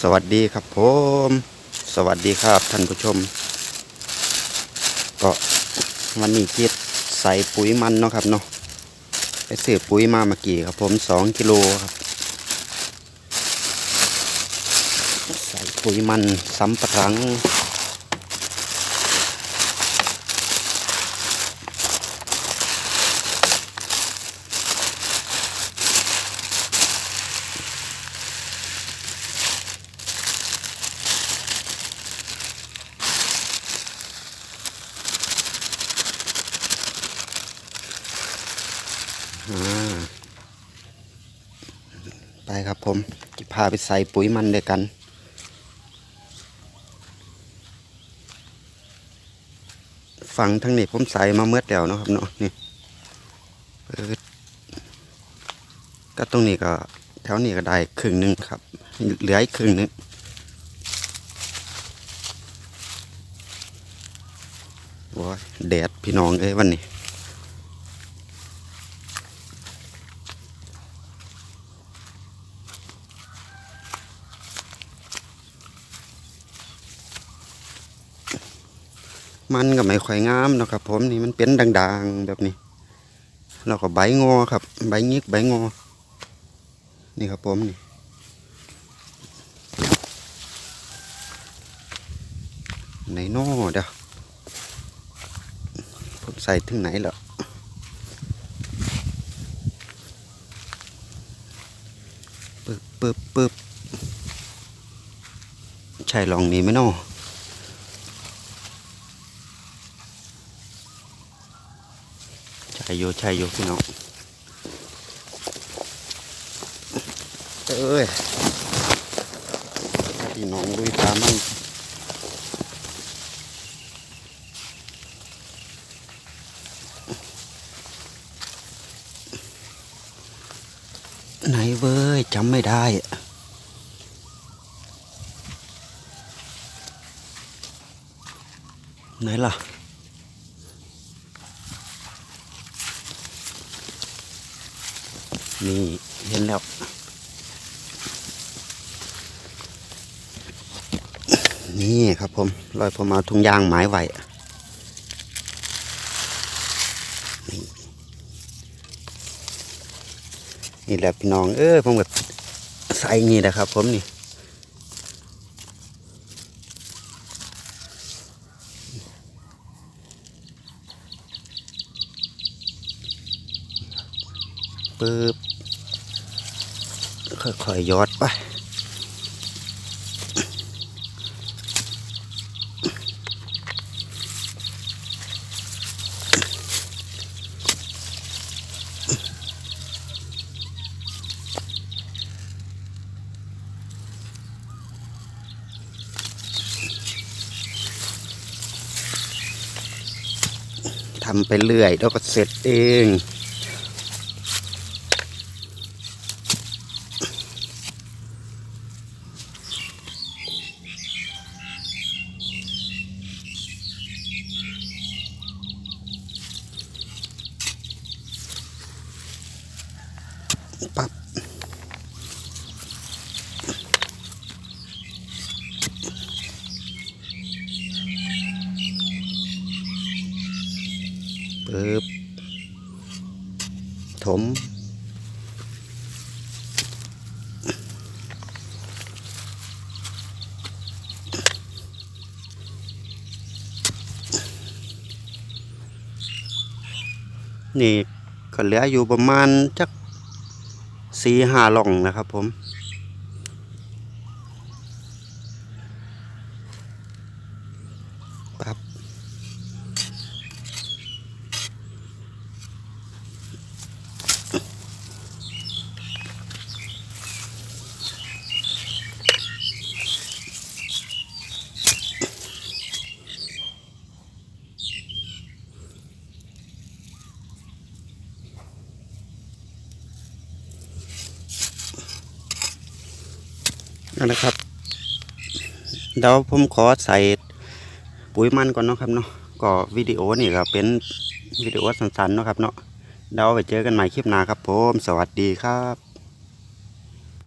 สวัสดีครับผม สวัสดีครับท่านผู้ชม ก็วันนี้คิดใส่ปุ๋ยมันเนาะครับเนาะไปซื้อปุ๋ยมาเมื่อกี้ครับผมสองกิโลครับ ใส่ปุ๋ยมันสำปะรัง ไปครับผมจะพาไปใส่ปุ๋ยมันด้วยกัน ฝั่งทางนี้ผมใส่มาเมื่อแล้วนะครับเนาะนี่เปิดก็ตรงนี้ก็แถวนี้ก็ได้ครึ่งหนึ่งครับ เหลืออีกครึ่งนึงโอ้ยแดดพี่น้องเอ้ยวันนี้ มันก็ไม่ค่อยงามนะครับ ผมนี่มันเป็นด่างๆแบบนี้แล้วก็ใบงอครับ ใบงิกใบงอ นี่ครับผมนี่ไหนนอเดี๋ยวผมใส่ถึงไหนแล้วปึ๊บปึ๊บปึ๊บใช่ลองนี้ไหมนอ ใช่ยู่ใช่ยู่พี่น้องเอ้ยพี่น้องลุยตามมันไหนเว้ยจำไม่ได้ไหนล่ะ นี่เห็นแล้วนี่ครับผมลอยผมเอาถุงยางหมายไว้นี่นี่แหละพี่น้องเอ้ยผมก็ใส่นี่แหละครับ ผมนี่ปึ๊บ ค่อยๆยอดไปทำไปเรื่อยแล้วก็เสร็จเอง ปับปึ๊บถมนี่ก็เหลืออยู่ประมาณจัก สีห้าหล่องนะครับผม นั่นแหละครับเดี๋ยวผมขอใส่ปุ๋ยมันก่อนเนาะครับเนาะก็วิดีโอนี่ก็เป็นวิดีโอสั้นๆเนาะครับเนาะเดี๋ยวไปเจอกันใหม่คลิปหน้าครับผม สวัสดีครับ